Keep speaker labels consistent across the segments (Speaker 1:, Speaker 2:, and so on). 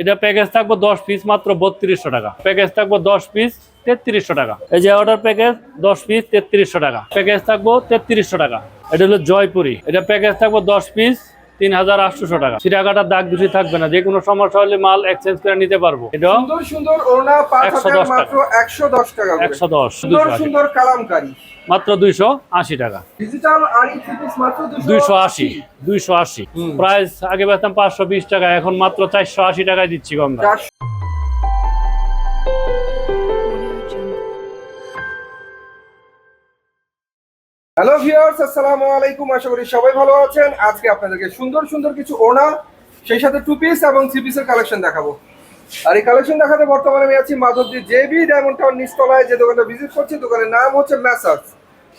Speaker 1: এটা প্যাকেজ থাকব দশ পিস মাত্র বত্রিশশো টাকা। প্যাকেজ থাকব দশ পিস তেত্রিশশো টাকা। এই যে অর্ডার প্যাকেজ দশ পিস তেত্রিশশো টাকা। প্যাকেজ থাকব তেত্রিশশো টাকা। এটা হলো জয়পুরি। এটা প্যাকেজ থাকব দশ পিস তিন হাজার আটশোশো টাকা। সিরাকাটার দাগ দুটি থাকবে না। যে কোনো সমস্যা হলে মাল এক্সচেঞ্জ করে নিতে পারব। এটা
Speaker 2: সুন্দর
Speaker 1: 110
Speaker 2: হাজার
Speaker 1: টাকা।
Speaker 2: একশো দশ টাকা
Speaker 1: একশো দশ
Speaker 2: সুন্দর কালামকারী।
Speaker 1: মাত্র দুইশো আশি টাকা। দুইশো আশি দুইশো আশি। প্রাইস আগে পেতাম পাঁচশো বিশ টাকা এখন মাত্র চারশো আশি টাকায় দিচ্ছি
Speaker 2: কম হ্যালো ভিউয়ার্স আসসালামু আলাইকুম। আশা করি সবাই ভালো আছেন। আজকে আপনাদেরকে সুন্দর সুন্দর কিছু ওড়না সেই সাথে টু পিস এবং থ্রি পিসের কালেকশন দেখাবো। আর এই কালেকশন দেখাতে বর্তমানে আমি আছি মাধবদী জেবি ডায়মন্ড টাউন নিচতলায় যে দোকানটা ভিজিট করছি দোকানের নাম হচ্ছে ম্যাসার্স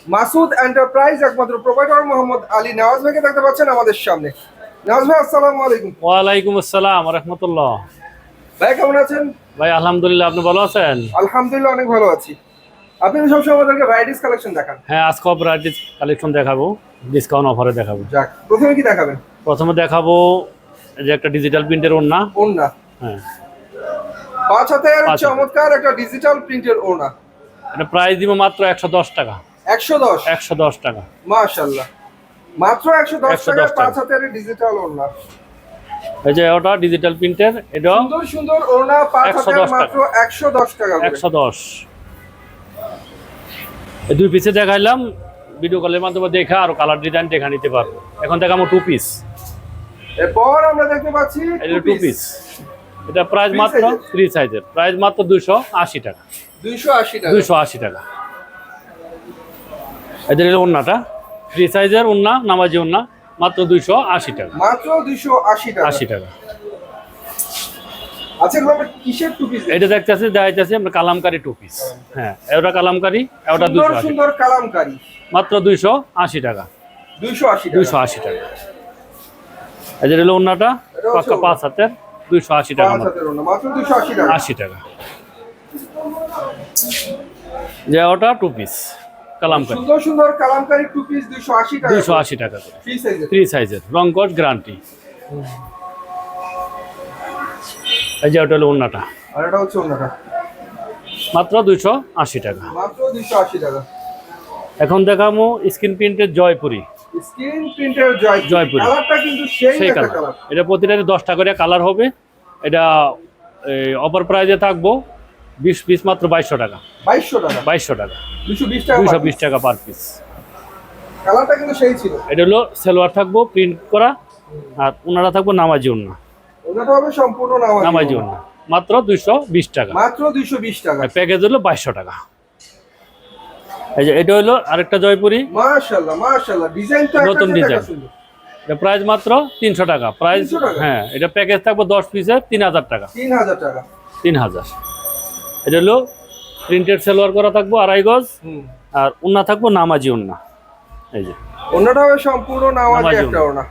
Speaker 2: মাসুদ এন্টারপ্রাইজ একমাত্র প্রোভাইডার মোহাম্মদ আলী নওয়াজ ভাইকে দেখতে পাচ্ছেন আমাদের সামনে। নওয়াজ ভাই আসসালামু আলাইকুম।
Speaker 1: ওয়ালাইকুম আসসালাম রহমতুল্লাহ।
Speaker 2: ভাই কেমন আছেন?
Speaker 1: ভাই আলহামদুলিল্লাহ আপনি ভালো আছেন?
Speaker 2: আলহামদুলিল্লাহ অনেক ভালো আছি। আপনি সব সময় আমাদেরকে ভ্যারাইটিস কালেকশন দেখান।
Speaker 1: হ্যাঁ আজকে অপারেটিভ কালেকশন দেখাবো ডিসকাউন্ট অফারে দেখাবো।
Speaker 2: যাক প্রথমে কি দেখাবেন?
Speaker 1: প্রথমে দেখাবো এই যে একটা ডিজিটাল প্রিন্টের ওড়না।
Speaker 2: ওড়না।
Speaker 1: হ্যাঁ।
Speaker 2: পাঁচ হাতের। চমৎকার একটা ডিজিটাল প্রিন্টের ওড়না।
Speaker 1: এটা প্রাইস দিব মাত্র একশো দশ টাকা।
Speaker 2: একশো দশ?
Speaker 1: একশো দশ টাকা।
Speaker 2: মাশাল্লাহ মাত্র একশো দশ
Speaker 1: 110 টাকা।
Speaker 2: পাঁচ হাতের ডিজিটাল ওড়না।
Speaker 1: এই যে ওটা ডিজিটাল প্রিন্টের এটা
Speaker 2: সুন্দর সুন্দর ওড়না পাঁচ
Speaker 1: 110
Speaker 2: হাতের মাত্র একশো দশ টাকা
Speaker 1: একশো দশ। দুই পিসে দেখাইলাম ভিডিও কলের মাধ্যমে দেখা আর কালার ডিজাইন দেখা নিতে পারব। এখন দেখাবো টু পিস
Speaker 2: এরপর আমরা দেখতে পাচ্ছি
Speaker 1: এটা টু পিস এটা প্রাইস মাত্র থ্রি সাইজের প্রাইস মাত্র দুইশো আশি টাকা।
Speaker 2: দুইশো আশি টাকা।
Speaker 1: দুইশো আশি টাকা। এদের হলো ওন্নাটা। ফ্রি সাইজের ওন্না নামাজি ওন্না মাত্র দুইশো আশি টাকা।
Speaker 2: মাত্র দুইশো আশি টাকা।
Speaker 1: আশি টাকা। এটা দেখতেছি দেখাইতেছি আমরা কালামকারি টু পিস হ্যাঁ কালামকারি
Speaker 2: সুন্দর
Speaker 1: মাত্র দুইশো আশি টাকা।
Speaker 2: দুইশো আশি
Speaker 1: দুইশো আশি টাকা। হলো পাক্কা পাঁচ হাতের দুইশো আশি টাকা
Speaker 2: আশি টাকা।
Speaker 1: আশি টাকা। যে ওটা টু পিস কালামকারি।
Speaker 2: সুন্দর সুন্দর কালামকারি টু পিস দুইশো আশি টাকা।
Speaker 1: দুইশো আশি টাকা করে।
Speaker 2: ফ্রি সাইজের
Speaker 1: রংকট গ্যারান্টি এই যে ওটা হলো ওন্নাটা
Speaker 2: আর এটা হচ্ছে
Speaker 1: মাত্র দুইশো আশি টাকা।
Speaker 2: মাত্র দুইশো আশি টাকা।
Speaker 1: এখন দেখাবো স্ক্রিন প্রিন্টের জয়পুরি।
Speaker 2: স্ক্রিন প্রিন্টের জয়
Speaker 1: জয়পুরি।
Speaker 2: কালারটা কিন্তু সেই
Speaker 1: কালার। এটা প্রতিটাতে দশটা করে কালার হবে। এটা অপার প্রাইজে থাকব বিশ পিস মাত্র বাইশশো টাকা।
Speaker 2: বাইশশো টাকা।
Speaker 1: বাইশশো টাকা।
Speaker 2: দুশো বিশ টাকা
Speaker 1: দুইশো বিশ টাকা পার পিস
Speaker 2: কালারটা কিন্তু সেই ছিল।
Speaker 1: এটা হলো সেলোয়ার থাকব প্রিন্ট করা। আর ওনারা থাকব নামাজি ওন্না
Speaker 2: ওনাটা হবে সম্পূর্ণ নামাজি ওড়না।
Speaker 1: মাত্র দুইশো বিশ টাকা।
Speaker 2: মাত্র দুইশো বিশ টাকা।
Speaker 1: প্যাকেজ হলো বাইশশো টাকা। এই যে এটা হলো আরেকটা জয়পুরি।
Speaker 2: মাশাল্লাহ মাশাল্লাহ ডিজাইনটা
Speaker 1: নতুন design। এটা প্রাইস মাত্র তিনশো টাকা। প্রাইস হ্যাঁ এটা প্যাকেজ থাকব দশ পিসে তিন হাজার টাকা।
Speaker 2: তিন হাজার টাকা।
Speaker 1: তিন হাজার। এটা হলো প্রিন্টেড সেলোয়ার করা থাকব আড়াই গজ। আর উন্না থাকব নামাজি উন্না এই যে।
Speaker 2: ওনাটা হবে সম্পূর্ণ নামাজি একটা ওনা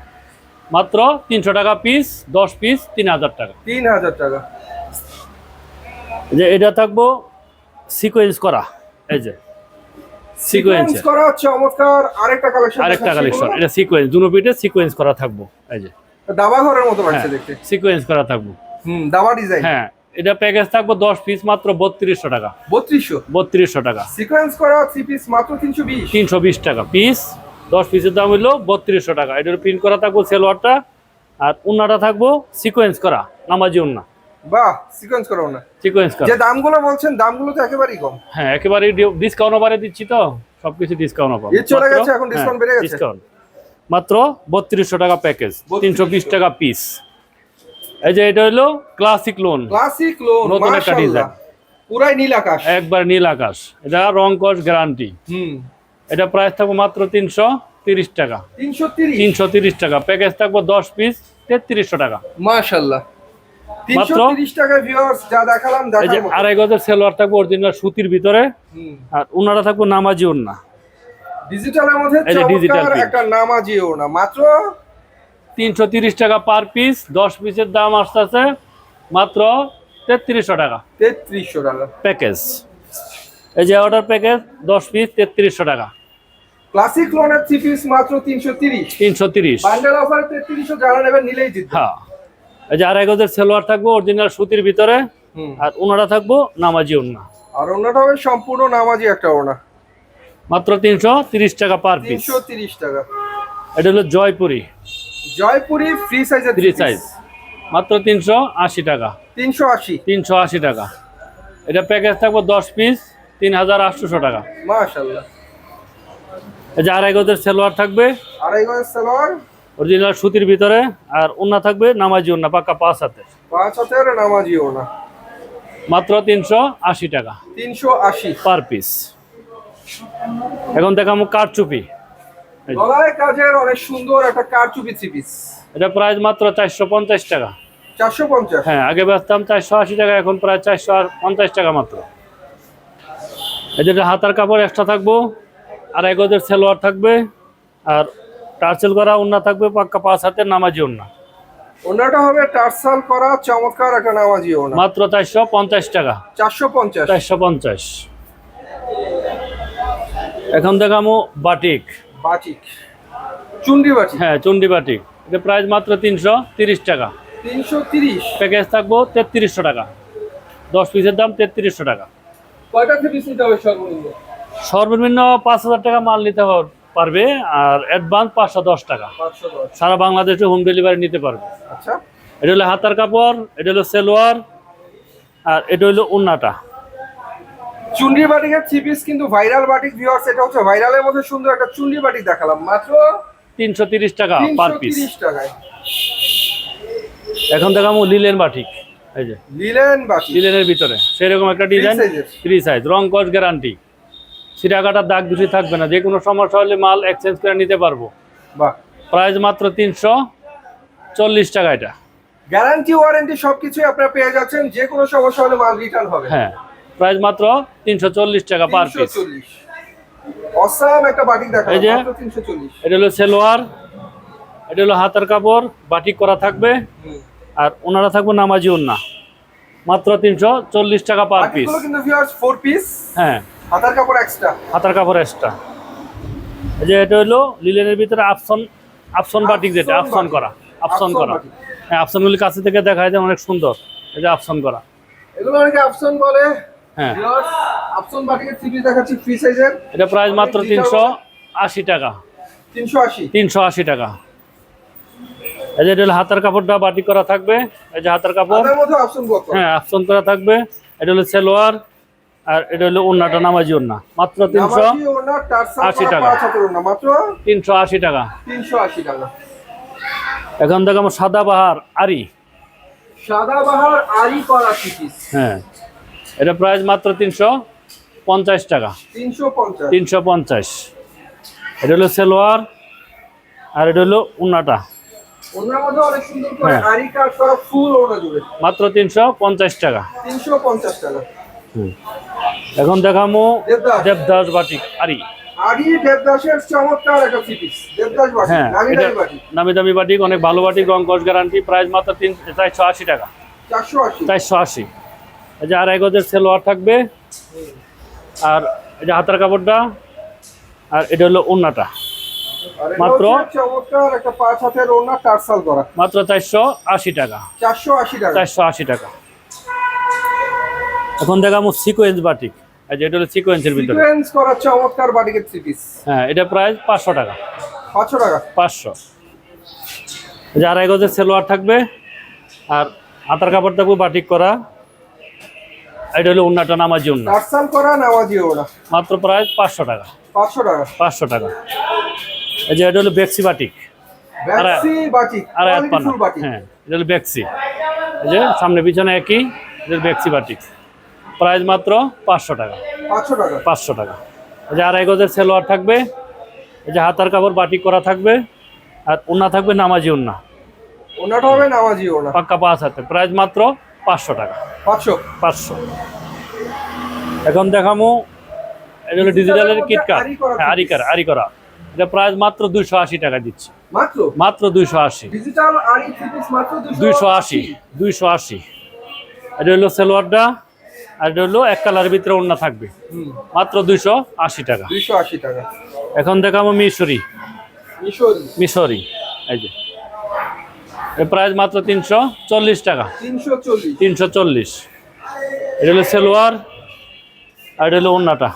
Speaker 1: মাত্র তিনশো টাকা পিস দশ পিস তিন হাজার টাকা।
Speaker 2: তিন হাজার টাকা।
Speaker 1: যে এটা থাকব সিকোয়েন্স করা এই যে সিকোয়েন্স
Speaker 2: সিকোয়েন্স করা চমৎকার আরেকটা কালেকশন
Speaker 1: আরেকটা কালেকশন এটা সিকোয়েন্স দুনো পিঠে সিকোয়েন্স করা থাকব এই যে।
Speaker 2: দাবা ঘরের মতো লাগছে
Speaker 1: হ্যাঁ
Speaker 2: দেখতে।
Speaker 1: সিকোয়েন্স করা থাকব।
Speaker 2: হুম দাবা ডিজাইন
Speaker 1: হ্যাঁ এটা প্যাকেজ থাকব দশ পিস মাত্র বত্রিশশো টাকা।
Speaker 2: বত্রিশশো?
Speaker 1: বত্রিশশো টাকা।
Speaker 2: সিকোয়েন্স করা থ্রি পিস মাত্র তিনশো বিশ।
Speaker 1: তিনশো বিশ টাকা পিস দশ পিসের দাম হইল বত্রিশশো টাকা। এটার প্রিন্ট করা থাকব সেলোয়ারটা আর উন্নাটা থাকব সিকোয়েন্স করা নামাজি উন্না।
Speaker 2: বাহ সিকোয়েন্স করা
Speaker 1: সিকোয়েন্স করা।
Speaker 2: যে দামগুলো বলছেন দামগুলো তো একেবারেই কম।
Speaker 1: হ্যাঁ একেবারে ডিসকাউন্ট দিচ্ছি তো সবকিছু ডিসকাউন্ট অফার
Speaker 2: ঈদ চলে গেছে, এখন discount বেড়ে গেছে।
Speaker 1: ডিসকাউন্ট মাত্র বত্রিশশো টাকা প্যাকেজ তিনশো বিশ টাকা পিস এই যে এটা হলো ক্লাসিক লোন
Speaker 2: ক্লাসিক লোন
Speaker 1: নতুন একটা
Speaker 2: মাশাআল্লাহ। পুরাই নীল আকাশ।
Speaker 1: একবার নীল আকাশ। এটা রং কস গ্যারান্টি
Speaker 2: হুম।
Speaker 1: এটা প্রাইস থাকব মাত্র তিনশো তিরিশ টাকা।
Speaker 2: তিনশো তিরিশ?
Speaker 1: টাকা। প্যাকেজ থাকব দশ পিস তেত্রিশশো টাকা।
Speaker 2: মাশাআল্লাহ তিনশো
Speaker 1: মাত্র-। আড়াই গজের সেলোয়ার থাকব অরিজিনাল সুতির ভিতরে। আর ওনারা থাকব নামাজি
Speaker 2: ডিজিটালের মধ্যে। একটা নামাজি ওনা মাত্র?
Speaker 1: তিনশো তিরিশ টাকা পার পিস দশ পিসের দাম আসতেছে মাত্র তেত্রিশশো টাকা।
Speaker 2: তেত্রিশশো টাকা।
Speaker 1: প্যাকেজ এই যে অর্ডার প্যাকেজ দশ পিস তেত্রিশশো টাকা।
Speaker 2: ক্লাসিক লোনের থ্রি পিস মাত্র তিনশো তিরিশ।
Speaker 1: তিনশো তিরিশ।
Speaker 2: বান্ডেল অফার তেত্রিশশো যারা নেবেন নিলেই জিতবে
Speaker 1: হ্যাঁ। এই যে আড়াই গজের সেলোয়ার থাকব অরিজিনাল সুতির ভিতরে। আর ওনারা থাকব নামাজি ওনা
Speaker 2: আর ওনাটা হবে সম্পূর্ণ নামাজি একটা ওনা
Speaker 1: মাত্র তিনশো তিরিশ টাকা পার পিস
Speaker 2: তিনশো তিরিশ টাকা।
Speaker 1: এটা হলো জয়পুরি।
Speaker 2: জয়পুরি ফ্রি সাইজের
Speaker 1: থ্রি সাইজ মাত্র তিনশো আশি টাকা।
Speaker 2: তিনশো আশি।
Speaker 1: তিনশো আশি টাকা। এটা প্যাকেজ থাকব দশ পিস তিন হাজার আটশোশো টাকা।
Speaker 2: মাশাল্লাহ
Speaker 1: এই যে আড়াই গজের সেলোয়ার থাকবে।
Speaker 2: আড়াই সালোয়ার।
Speaker 1: অরিজিনাল সুতির ভিতরে। আর ওনা থাকবে নামাজি ওনা পাক্কা পাঁচ হাতে
Speaker 2: পাঁচ হাতের নামাজি ওনা
Speaker 1: মাত্র তিনশো আশি টাকা।
Speaker 2: তিনশো আশি।
Speaker 1: পার পিস এখন দেখাবো কারচুপি।
Speaker 2: গলায় কাজের অনেক সুন্দর একটা কারচুপি থ্রি পিস।
Speaker 1: এটা প্রাইস মাত্র চারশো পঞ্চাশ টাকা।
Speaker 2: চারশো পঞ্চাশ।
Speaker 1: হ্যাঁ আগে বেচতাম চারশো আশি টাকা এখন প্রায় চারশো পঞ্চাশ টাকা মাত্র। হাতার কাপড় এক্সট্রা থাকব। আর এক গজের সেলোয়ার থাকবে আর টার্সেল করা ওন্না থাকবে পাক্কা পাঁচ হাতের নামাজি ওন্না।
Speaker 2: ওনাটা হবে টার্সাল করা চমৎকার একটা নামাজি ওনা
Speaker 1: মাত্র চারশো পঞ্চাশ টাকা।
Speaker 2: চারশো পঞ্চাশ।
Speaker 1: চারশো পঞ্চাশ। এখন দেখামো বাটিক।
Speaker 2: বাটিক। চুন্ডি বাটিক।
Speaker 1: হ্যাঁ চুন্ডি বাটিক। এটা প্রাইস মাত্র তিনশো তিরিশ টাকা।
Speaker 2: তিনশো তিরিশ।
Speaker 1: প্যাকেজ থাকব তেত্রিশশো টাকা। দশ পিসের দাম তেত্রিশশো টাকা।
Speaker 2: কয়টা পিস নিতে হবে সর্বনিম্ন?
Speaker 1: সর্বনিম্ন পাঁচ হাজার টাকা মাল নিতে পারবে আর অ্যাডভান্স পাঁচশো দশ টাকা। সারা বাংলাদেশে হোম ডেলিভারি নিতে পারবে।
Speaker 2: আচ্ছা।
Speaker 1: এটা হলো হাতার কাপড় এটা হলো সেলোয়ার আর এটা হলো উন্নাটা
Speaker 2: চুন্ডি বাটিকের থ্রি পিস কিন্তু ভাইরাল বাটিক ভিউয়ার্স এটা হচ্ছে ভাইরালের মধ্যে সুন্দর একটা চুন্ডি বাটিক দেখালাম। মাত্র
Speaker 1: তিনশো তিরিশ টাকা পার পিস
Speaker 2: টাকায়।
Speaker 1: এখন দেখাবো লিলেন বাটিক এই যে।
Speaker 2: লিলেন বাটিক
Speaker 1: লিলেনের ভিতরে। সেরকম একটা ডিজাইন ফ্রি সাইজ রং কস গ্যারান্টি সিরা কাটার দাগ দুটি থাকবে না। যে কোনো সমস্যা হলে মাল এক্সচেঞ্জ করে নিতে পারব।
Speaker 2: বাহ।
Speaker 1: প্রাইস মাত্র তিনশো চল্লিশ টাকা এটা।
Speaker 2: গ্যারান্টি ওয়ারেন্টি সবকিছুই আপনারা পেয়ে যাচ্ছেন। যে কোনো সমস্যা হলে মাল রিটার্ন হবে।
Speaker 1: হ্যাঁ। প্রাইস মাত্র তিনশো চল্লিশ টাকা পার পিস
Speaker 2: অসাম একটা বাটিক
Speaker 1: এই যে- এটা হলো সেলোয়ার। এটা হলো হাতার কাপড়। বাটিক করা থাকবে। আর ওনারা থাকবে নামাজি ওন্না মাত্র তিনশো চল্লিশ টাকা পার পিস
Speaker 2: কিন্তু ফোর পিস
Speaker 1: হ্যাঁ।
Speaker 2: হাতার কাপড় এক্সট্রা
Speaker 1: হাতার কাপড় এক্সট্রা এই যে এটা হলো লিলেনের ভিতরে আপসন আপসন বাটিক যেটা
Speaker 2: আপসন
Speaker 1: করা আপসন করা। হ্যাঁ আপসনগুলি কাছে থেকে দেখা যায় অনেক সুন্দর। এই যে আপসন করা।
Speaker 2: এগুলো অনেকে অপশন বলে।
Speaker 1: হ্যাঁ।
Speaker 2: অপশন বাটিকের থ্রি দেখাচ্ছি ফ্রি সাইজের
Speaker 1: এটা প্রাইস মাত্র তিনশো আশি টাকা।
Speaker 2: তিনশো আশি
Speaker 1: তিনশো আশি। টাকা। এই যে এটা হলো হাতার কাপড়টা বাটিক করা থাকবে। এই যে হাতার কাপড়। হ্যাঁ আপসন করা থাকবে। এটা হলো সেলোয়ার। আর এটা হলো ওন্নাটা নামাজি ওন্না মাত্র তিনশো
Speaker 2: নামাজি ওনা টার্সাল
Speaker 1: 80
Speaker 2: করা
Speaker 1: টাকা।
Speaker 2: মাত্র
Speaker 1: তিনশো আশি টাকা।
Speaker 2: তিনশো আশি টাকা।
Speaker 1: এখন দেখো আমার সাদা বাহার আরি।
Speaker 2: সাদাবাহার আরি করা
Speaker 1: হ্যাঁ। এটা প্রাইস মাত্র তিনশো পঞ্চাশ টাকা।
Speaker 2: তিনশো পঞ্চাশ।
Speaker 1: তিনশো পঞ্চাশ। এটা হলো সেলোয়ার আর এটা হলো উন্নাটা হ্যাঁ। মাত্র তিনশো পঞ্চাশ টাকা।
Speaker 2: তিনশো পঞ্চাশ টাকা।
Speaker 1: এখন দেখামো
Speaker 2: দেবদাস।
Speaker 1: বাটিক আরি।
Speaker 2: আরি দেবদাসের চমৎকার একটা থ্রি দেবদাস বাটি
Speaker 1: হ্যাঁ
Speaker 2: নামি দামি
Speaker 1: বাটিক অনেক ভালো বাটিক রং কস গ্যারান্টি প্রাইস মাত্র তিন চারশো আশি টাকা।
Speaker 2: চারশো আশি।
Speaker 1: এই যে আড়াই গজের সেলোয়ার থাকবে। আর এই যে হাতার কাপড়টা আর এটা হলো
Speaker 2: আর এটা
Speaker 1: মাত্র? মাত্র চারশো আশি টাকা।
Speaker 2: চারশো আশি টাকা।
Speaker 1: চারশো আশি টাকা। এখন দেখাবো সিকোয়েন্স বাটিক যে এটা হলো সিকোয়েন্সের ভিতরে
Speaker 2: সিকোয়েন্স করা চমৎকার বাটিকের থ্রি পিস
Speaker 1: হ্যাঁ এটা প্রাইস পাঁচশো টাকা।
Speaker 2: পাঁচশো টাকা?
Speaker 1: পাঁচশো। এই যে আড়াই গজের সেলোয়ার থাকবে। আর হাতার কাপড় থাকবে বাটিক করা। এটা হলো উন্নাটা নামাজি উন্না।
Speaker 2: টার্সাল করা নামাজি
Speaker 1: মাত্র প্রাইস পাঁচশো টাকা।
Speaker 2: পাঁচশো টাকা।
Speaker 1: পাঁচশো টাকা। এই যে এটা হলো বেক্সি বাটিক
Speaker 2: ব্যাক্সি বাটিক
Speaker 1: আর
Speaker 2: ফুল বাটিক
Speaker 1: হ্যাঁ এটা হলো বেক্সি। এই যে সামনে পিছনে একই এটা বেক্সি বাটিক প্রাইস মাত্র পাঁচশো টাকা।
Speaker 2: পাঁচশো টাকা?
Speaker 1: পাঁচশো টাকা। এই যে আড়াই গজের সেলোয়ার থাকবে এই যে হাতার কাপড় বাটি করা থাকবে আর উন্না থাকবে নামাজি উন্না
Speaker 2: ওনাটা হবে নামাজি ওনা
Speaker 1: পাক্কা পাঁচ হাতে। প্রাইস মাত্র পাঁচশো টাকা।
Speaker 2: পাঁচশো?
Speaker 1: পাঁচশো। এখন দেখামো এটা হলো ডিজিটালের কিটকাট
Speaker 2: আরি করা
Speaker 1: হ্যাঁ আরি করা আরি করা। এটা প্রাইস মাত্র দুইশো আশি টাকা দিচ্ছি।
Speaker 2: মাত্র?
Speaker 1: মাত্র দুইশো আশি।
Speaker 2: ডিজিটাল আরি মাত্র
Speaker 1: দুইশো আশি। দুইশো আশি। এটা হলো সেলোয়ারটা। আর এটা হলো এক কালারের ভিতরে অন্য থাকবে। মাত্র দুইশো আশি টাকা।
Speaker 2: দুইশো আশি টাকা।
Speaker 1: এখন দেখাবো মিশরি।
Speaker 2: মিশরি।
Speaker 1: এই যে। এর প্রাইস মাত্র তিনশো চল্লিশ টাকা।
Speaker 2: তিনশো চল্লিশ।
Speaker 1: এটা হলো সেলোয়ার আর এটা হলো ওন্নাটা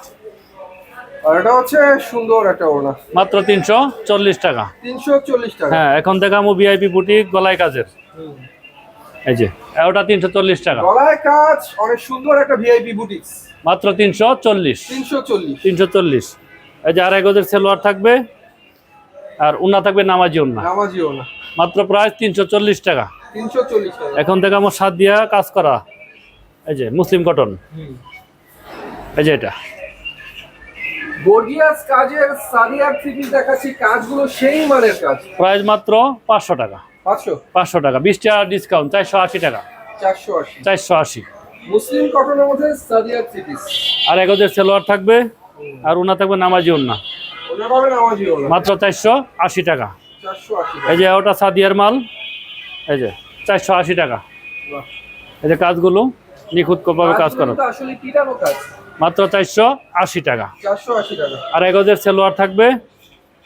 Speaker 2: আর এটা হচ্ছে সুন্দর একটা ওড়না।
Speaker 1: মাত্র তিনশো চল্লিশ টাকা।
Speaker 2: তিনশো চল্লিশ টাকা।
Speaker 1: হ্যাঁ এখন আমি ভিআইপি বুটিক গলায় কাজের। এই যে। ওটা তিনশো চল্লিশ টাকা।
Speaker 2: গলায় কাজ অনেক সুন্দর একটা ভিআইপি বুটিক্স।
Speaker 1: মাত্র তিনশো চল্লিশ।
Speaker 2: তিনশো চল্লিশ।
Speaker 1: তিনশো চল্লিশ। এই যে আড়াই গজের সেলোয়ার থাকবে। আর উন্না থাকবে নামাজি উন্না।
Speaker 2: নামাজি ওড়না
Speaker 1: মাত্র প্রাইস তিনশো চল্লিশ টাকা।
Speaker 2: তিনশো চল্লিশ টাকা।
Speaker 1: এখন থেকে আমার সাত দিয়া কাজ করা। এই যে মুসলিম কটন। এই যে এটা।
Speaker 2: গর্জিয়াস কাজের থ্রি দেখাচ্ছি। কাজগুলো সেই মানের কাজ।
Speaker 1: প্রাইস মাত্র পাঁচশো টাকা।
Speaker 2: পাঁচশো?
Speaker 1: টাকা। বিশ টাকা ডিসকাউন্ট চারশো আশি টাকা।
Speaker 2: চারশো আশি। মুসলিম কটনের মধ্যে
Speaker 1: আর এক গজের সেলোয়ার থাকবে আর উনা থাকবে নামাজি
Speaker 2: ওড়না
Speaker 1: মাত্র চারশো আশি টাকা। এই যে ওটা সাদিয়ার মাল এই যে চারশো আশি টাকা। এই যে কাজগুলো নিখুঁতভাবে কাজ করা
Speaker 2: আসলে পিটানো কাজ?
Speaker 1: মাত্র চারশো আশি টাকা। আর এক সেলোয়ার থাকবে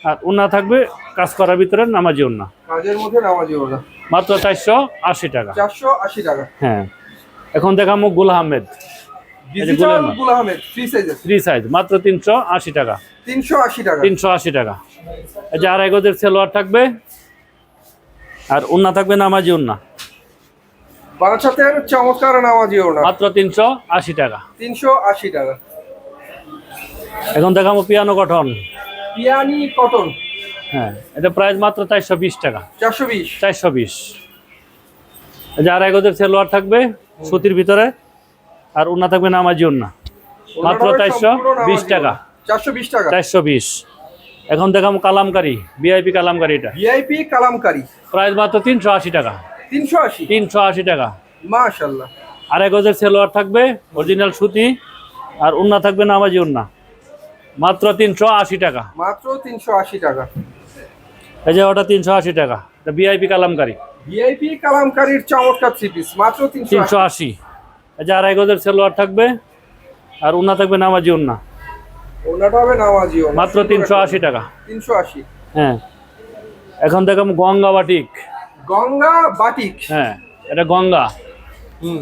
Speaker 1: আর উন্না থাকবে কাজ করার ভিতরে নামাজি উন্না।
Speaker 2: কাজের মধ্যে নামাজি ওড়না
Speaker 1: মাত্র চারশো আশি টাকা।
Speaker 2: চারশো আশি টাকা।
Speaker 1: হ্যাঁ। এখন দেখামো গুল আহমেদ।
Speaker 2: গুল আহমেদ
Speaker 1: থ্রি সাইজ মাত্র তিনশো আশি টাকা।
Speaker 2: তিনশো আশি টাকা।
Speaker 1: তিনশো আশি টাকা। এই যে আড়াই গজের সেলোয়ার থাকবে। আর উন্না থাকবে নামাজি উন্না।
Speaker 2: বারাসাতের চমৎকার নামাজি
Speaker 1: মাত্র তিনশো আশি টাকা।
Speaker 2: তিনশো আশি টাকা।
Speaker 1: এখন দেখাবো পিয়ানো গঠন।
Speaker 2: পিয়ানি কটন।
Speaker 1: হ্যাঁ এটা প্রাইস মাত্র চারশো বিশ টাকা।
Speaker 2: চারশো বিশ।
Speaker 1: চারশো বিশ। এই যে আড়াই গজের সেলোয়ার থাকবে সুতির ভিতরে আর উন্না থাকবে নামাজি উন্না মাত্র চারশো বিশ টাকা।
Speaker 2: চারশো বিশ টাকা।
Speaker 1: চারশো বিশ। এখন দেখাবো কালামকারি ভিআইপি কালামকারি এটা।
Speaker 2: ভিআইপি কালামকারি।
Speaker 1: প্রাইস মাত্র তিনশো আশি টাকা।
Speaker 2: তিনশো আশি?
Speaker 1: তিনশো আশি টাকা।
Speaker 2: মাশাল্লাহ।
Speaker 1: আড়াই গজের সেলোয়ার থাকবে অরিজিনাল সুতি আর উন্না থাকবে নামাজি উন্না মাত্র তিনশো আশি টাকা।
Speaker 2: মাত্র তিনশো আশি টাকা।
Speaker 1: এই যে ওটা তিনশো আশি টাকা। এটা ভিআইপি কালামকারি।
Speaker 2: ভিআইপি কালামকারির চমৎকার থ্রি পিস মাত্র তিনশো
Speaker 1: আশি। এই যে আড়াই গজের সেলোয়ার থাকবে। আর উন্না থাকবে নামাজি উন্না
Speaker 2: ওনাটা হবে নামাজি
Speaker 1: মাত্র তিনশো আশি টাকা।
Speaker 2: তিনশো আশি।
Speaker 1: হ্যাঁ। এখন দেখাম গঙ্গা বাটিক।
Speaker 2: গঙ্গা বাটিক।
Speaker 1: হ্যাঁ এটা গঙ্গা।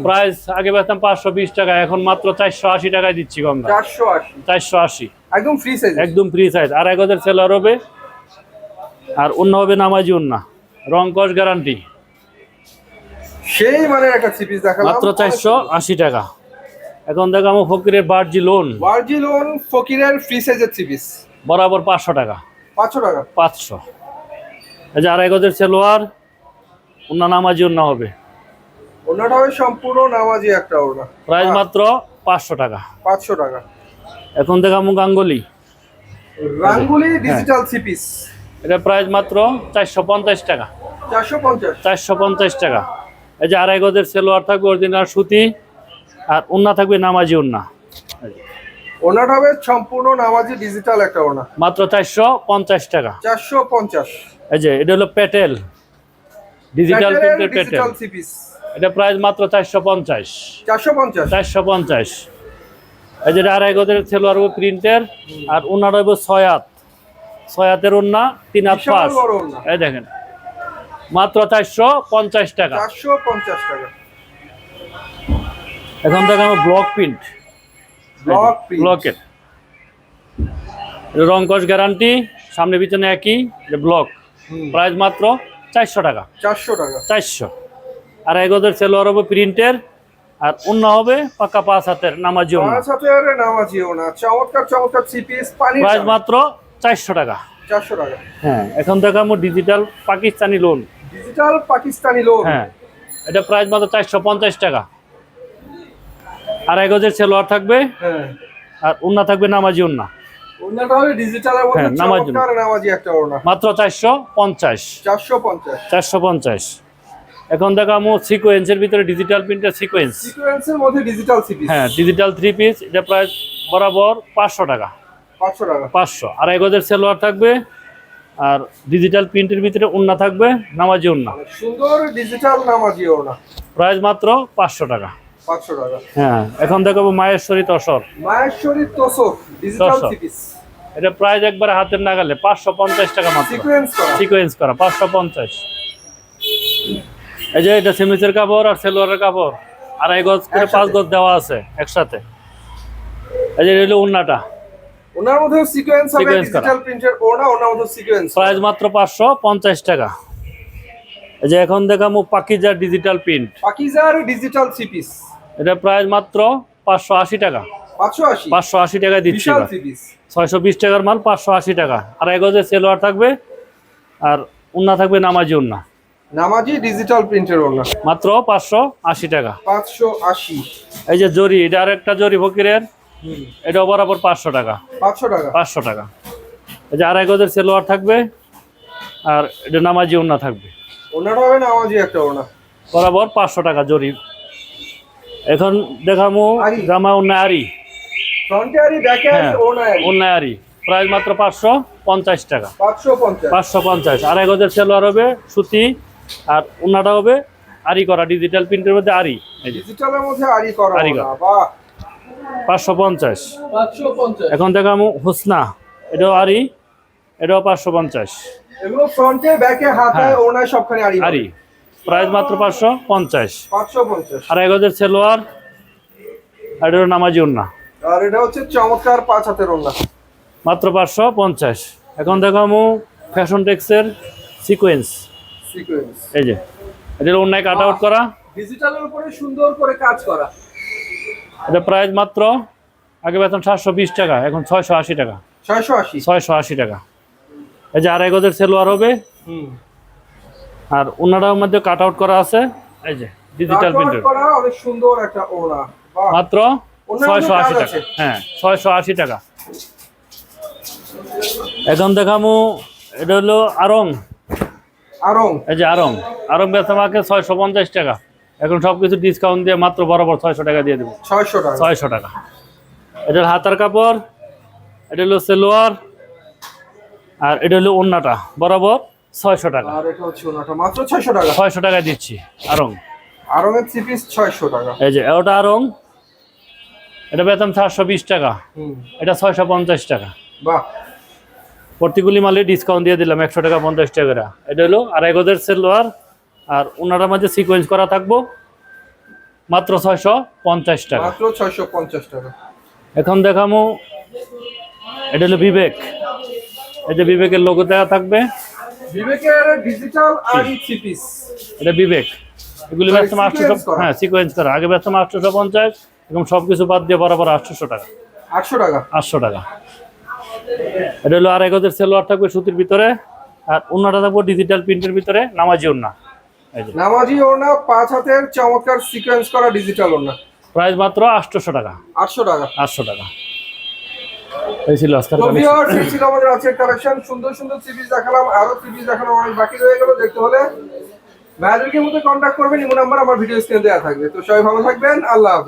Speaker 1: প্রাইস আগে বেচতাম পাঁচশো বিশ টাকা এখন মাত্র চারশো আশি টাকায় দিচ্ছি গঙ্গা
Speaker 2: চারশো আশি?
Speaker 1: চারশো আশি।
Speaker 2: একদম ফ্রি সাইজ
Speaker 1: একদম ফ্রি সাইজ আড়াই গজের সেলার হবে আর অন্য হবে নামাজি উন্না রং কস গ্যারান্টি
Speaker 2: সেই মানের একটা থ্রি পিস দেখালাম।
Speaker 1: মাত্র চারশো আশি টাকা। এখন দেখো আমার ফকিরের বার্জি লোন
Speaker 2: ওয়ার্জিলোন ফকিরের ফ্রি সাইজের থ্রি পিস
Speaker 1: বরাবর পাঁচশো টাকা।
Speaker 2: পাঁচশো টাকা।
Speaker 1: পাঁচশো। এই যে আড়াই গজের সেলোয়ার অন্য নামাজি অন্য হবে।
Speaker 2: ওনাটা হবে সম্পূর্ণ নামাজি একটা ওড়না।
Speaker 1: প্রাইস মাত্র পাঁচশো টাকা।
Speaker 2: পাঁচশো টাকা।
Speaker 1: এখন দেখামু গাঙ্গুলি
Speaker 2: রাঙ্গুলি ডিজিটাল থ্রি পিস
Speaker 1: এটা প্রাইস মাত্র চারশো পঞ্চাশ টাকা।
Speaker 2: চারশো পঞ্চাশ।
Speaker 1: চারশো পঞ্চাশ টাকা। এই যে আড়াই গজের সেলোয়ার থাকবে অরিজিনাল সুতি আর উন্না থাকবে নামাজি উন্না
Speaker 2: ওনাটা হবে সম্পূর্ণ নামাজি ডিজিটাল একটা ওড়না।
Speaker 1: মাত্র চারশো পঞ্চাশ টাকা।
Speaker 2: চারশো পঞ্চাশ।
Speaker 1: এই যে এটা হলো পেটেল। ডিজিটাল প্রিন্টের পেটেল।
Speaker 2: ডিজিটাল থ্রি পিস
Speaker 1: এটা প্রাইস মাত্র চারশো পঞ্চাশ।
Speaker 2: চারশো পঞ্চাশ?
Speaker 1: চারশো পঞ্চাশ। এই যে আড়াই গজের সেলোয়ার প্রিন্টের আর উন্নার হবে ছয়াত ছয়াতের উন্না তিন হাত পাঁচ। এই দেখেন মাত্র চারশো পঞ্চাশ টাকা।
Speaker 2: চারশো পঞ্চাশ টাকা।
Speaker 1: এখন দেখো আমার ব্লক প্রিন্ট।
Speaker 2: ব্লক
Speaker 1: ব্লকের। রং কস গ্যারান্টি সামনে পিছনে একই ব্লক। প্রাইস মাত্র চারশো টাকা।
Speaker 2: চারশো টাকা।
Speaker 1: চারশো। আর এগোদের সেলোয়ার হবে প্রিন্টের আর অন্য হবে পাকা পাঁচ হাতের নামাজি অন্য।
Speaker 2: পাঁচ হাতের নামাজি ওনা চমৎকার চমৎকার পিস পানি
Speaker 1: প্রাইস মাত্র চারশো টাকা।
Speaker 2: চারশো টাকা।
Speaker 1: হ্যাঁ এখন দেখো আমার digital Pakistani lawn
Speaker 2: digital Pakistani lawn
Speaker 1: হ্যাঁ এটা প্রাইস মাত্র চারশো পঞ্চাশ টাকা। আর এগোদের সেলোয়ার থাকবে
Speaker 2: হ্যাঁ।
Speaker 1: আর উন্না থাকবে নামাজি উন্না হ্যাঁ, ওড়না মাত্র চারশো পঞ্চাশ।
Speaker 2: চারশো পঞ্চাশ।
Speaker 1: চারশো পঞ্চাশ। এখন দেখো আমার সিকোয়েন্সের ভিতরে ডিজিটাল প্রিন্টের সিকোয়েন্স
Speaker 2: সিকোয়েন্সের মধ্যে ডিজিটাল থ্রি পিস
Speaker 1: হ্যাঁ ডিজিটাল থ্রি পিস এটা প্রাইস বরাবর পাঁচশো টাকা।
Speaker 2: পাঁচশো টাকা।
Speaker 1: পাঁচশো। আর এগোদের সেলোয়ার থাকবে আর ডিজিটাল প্রিন্টের ভিতরে উন্না থাকবে নামাজি উন্না।
Speaker 2: সুন্দর ডিজিটাল নামাজি ওড়না।
Speaker 1: প্রাইস মাত্র পাঁচশো টাকা।
Speaker 2: পাঁচশো টাকা।
Speaker 1: হ্যাঁ এখন দেখাবো মায়েশ্বরী তসর।
Speaker 2: মায়েশ্বরী তোষক ডিজিটাল। থ্রি পিস
Speaker 1: এটা প্রাইস একবারে হাতের নাগালে পাঁচশো পঞ্চাশ টাকা মাত্র।
Speaker 2: সিকোয়েন্স করা।
Speaker 1: সিকোয়েন্স করা পাঁচশো পঞ্চাশ। এই যে এটা সেমিসের কাপড় আর সেলোয়ারের কাপড়। আড়াই গজ করে? পাঁচ গজ দেওয়া আছে একসাথে। এই যে হলো উন্নাটা।
Speaker 2: ওনার মধ্যে সিকোয়েন্স হবে ডিজিটাল প্রিন্টের ওনা ওনার মধ্যে সিকোয়েন্স
Speaker 1: প্রাইস মাত্র পাঁচশো পঞ্চাশ টাকা। এই যে এখন দেখামু পাকিজার ডিজিটাল প্রিন্ট
Speaker 2: পাকিজার ডিজিটাল থ্রি পিস
Speaker 1: এটা প্রাইস মাত্র পাঁচশো আশি টাকা।
Speaker 2: পাঁচশো আশি?
Speaker 1: পাঁচশো আশি টাকায় দিচ্ছি
Speaker 2: বিশাল
Speaker 1: এবার।
Speaker 2: থ্রি পিস
Speaker 1: ছয়শো বিশ টাকার মাল পাঁচশো আশি টাকা। আর এক গজের সেলোয়ার থাকবে আর উন্না থাকবে নামাজি উন্না।
Speaker 2: নামাজি ডিজিটাল প্রিন্টের ওনা
Speaker 1: মাত্র পাঁচশো আশি টাকা।
Speaker 2: পাঁচশো আশি।
Speaker 1: এই যে জরি এটা আর একটা জরি ফকিরের। এটা বরাবর পাঁচশো টাকা।
Speaker 2: পাঁচশো টাকা।
Speaker 1: পাঁচশো টাকা। এই যে আড়াই গজের সেলোয়ার থাকবে আর এটা নামাজি উন্না থাকবে।
Speaker 2: ওনাটা হবে নামাজি একটা ওনা
Speaker 1: বরাবর পাঁচশো টাকা জরি। এখন দেখামু জামা উন্না আরি
Speaker 2: ফ্রন্টে আরি ব্যাকে
Speaker 1: উন্না আরি প্রাইস মাত্র পাঁচশো পঞ্চাশ টাকা।
Speaker 2: পাঁচশো পঞ্চাশ।
Speaker 1: পাঁচশো পঞ্চাশ। আড়াই গজের সেলোয়ার হবে সুতি আর উন্নাটা হবে আরি করা ডিজিটাল প্রিন্টের মধ্যে আরি।
Speaker 2: ডিজিটালের মধ্যে আরি করা
Speaker 1: আরি
Speaker 2: ওনা
Speaker 1: করা। পাঁচশো পঞ্চাশ। এখন দেখামু হুসনা এটাও আরি এটাও পাঁচশো পঞ্চাশ।
Speaker 2: এগুলো ফ্রন্টে ব্যাকে হাতে
Speaker 1: হ্যাঁ।
Speaker 2: ওনায় সবখানে আরি
Speaker 1: আরি। প্রাইস মাত্র পাঁচশো পঞ্চাশ।
Speaker 2: পাঁচশো পঞ্চাশ।
Speaker 1: আড়াই গজের সেলোয়ার আর এটা নামাজি উন্না
Speaker 2: আর এটা হচ্ছে চমৎকার পাঁচ হাতের ওনা
Speaker 1: মাত্র পাঁচশো পঞ্চাশ। এখন দেখামু ফ্যাশন টেক্সের সিকোয়েন্স
Speaker 2: সিকোয়েন্স
Speaker 1: এই যে এটা অন্যায় কাট আউট করা।
Speaker 2: ডিজিটালের উপরে সুন্দর করে কাজ করা।
Speaker 1: এটা প্রাইস মাত্র আগে বেতন সাতশো বিশ টাকা এখন ছয়শো আশি টাকা।
Speaker 2: ছয়শো আশি?
Speaker 1: ছয়শো আশি টাকা। এই যে আড়াই গজের সেলোয়ার হবে।
Speaker 2: হুম।
Speaker 1: আর ওনাটার মধ্যে কাট আউট করা আছে। এই যে ডিজিটাল প্রিন্টের
Speaker 2: করা অনেক সুন্দর একটা ওনা
Speaker 1: মাত্র ছয়শো আশি টাকা। হ্যাঁ ছয়শো আশি টাকা। এখন দেখামু এটা হলো আরং।
Speaker 2: আরং।
Speaker 1: এই যে আরং। আরং বেতমাকে ছয়শো পঞ্চাশ টাকা। এখন সব কিছু ডিসকাউন্ট দিয়ে মাত্র বরাবর ছয়শো টাকা দিয়ে দেবো।
Speaker 2: ছয়শো টাকা।
Speaker 1: ছয়শো টাকা। এটা হাতার কাপড় এটা হলো সেলোয়ার আর এটা হলো ওন্নাটা। বরাবর ছয়শো টাকা।
Speaker 2: আর এটা হচ্ছে ওনাটা মাত্র ছয়শো টাকা।
Speaker 1: ছয়শো টাকা দিচ্ছি আরং।
Speaker 2: আরং থ্রি পিস ছয়শো টাকা।
Speaker 1: এই যে ওটা আরং। এটা বেতন চারশো বিশ টাকা। এটা ছয়শো পঞ্চাশ টাকা।
Speaker 2: বাহ।
Speaker 1: প্রতিগুলি মালে ডিসকাউন্ট দিয়ে দিলাম একশো টাকা পঞ্চাশ টাকা। এটা হলো আড়াই গজের সেলোয়ার আর ওনারা মাঝে সিকোয়েন্স করা থাকব মাত্র ছয়শো পঞ্চাশ টাকা।
Speaker 2: মাত্র ছয়শো পঞ্চাশ টাকা।
Speaker 1: এখন দেখামো এটা হলো বিবেক। এই যে বিবেকের লোগো দেওয়া থাকবে।
Speaker 2: বিবেকের ডিজিটাল আরি পিস
Speaker 1: এটা বিবেক। এগুলি ব্যস্ত আটশোশো হ্যাঁ সিকোয়েন্স করা। আগে ব্যস্ত আটশোশো পঞ্চাশ এবং সব কিছু বাদ দিয়ে বরাবর আটশোশো টাকা।
Speaker 2: আটশো টাকা।
Speaker 1: আটশো টাকা। এটা হলো আড়াই গজের সেলোয়ার থাকবে সুতির ভিতরে আর অন্যটা থাকবে ডিজিটাল প্রিন্টের ভিতরে নামাজি যে।
Speaker 2: নামাজি ওনা পাঁচ হাতের চমৎকার সিকোয়েন্স করা ডিজিটাল ওনা
Speaker 1: প্রাইস মাত্র আটশোশো টাকা।
Speaker 2: আটশো টাকা।
Speaker 1: আটশো টাকা। এই ছিল আজকের
Speaker 2: তো
Speaker 1: collection।
Speaker 2: ভিউয়ার্স এই ছিল আমাদের আজকের কালেকশন সুন্দর সুন্দর সিরিজ দেখালাম আরও সিরিজ দেখানো অনেক বাকি রয়ে গেল দেখতে হলে মধ্যে কন্ট্যাক্ট করবেন ইমো নাম্বার আমার ভিডিও স্ক্রিনে দেওয়া থাকবে। তো সবাই ভালো থাকবেন আল্লাহ হাফেজ।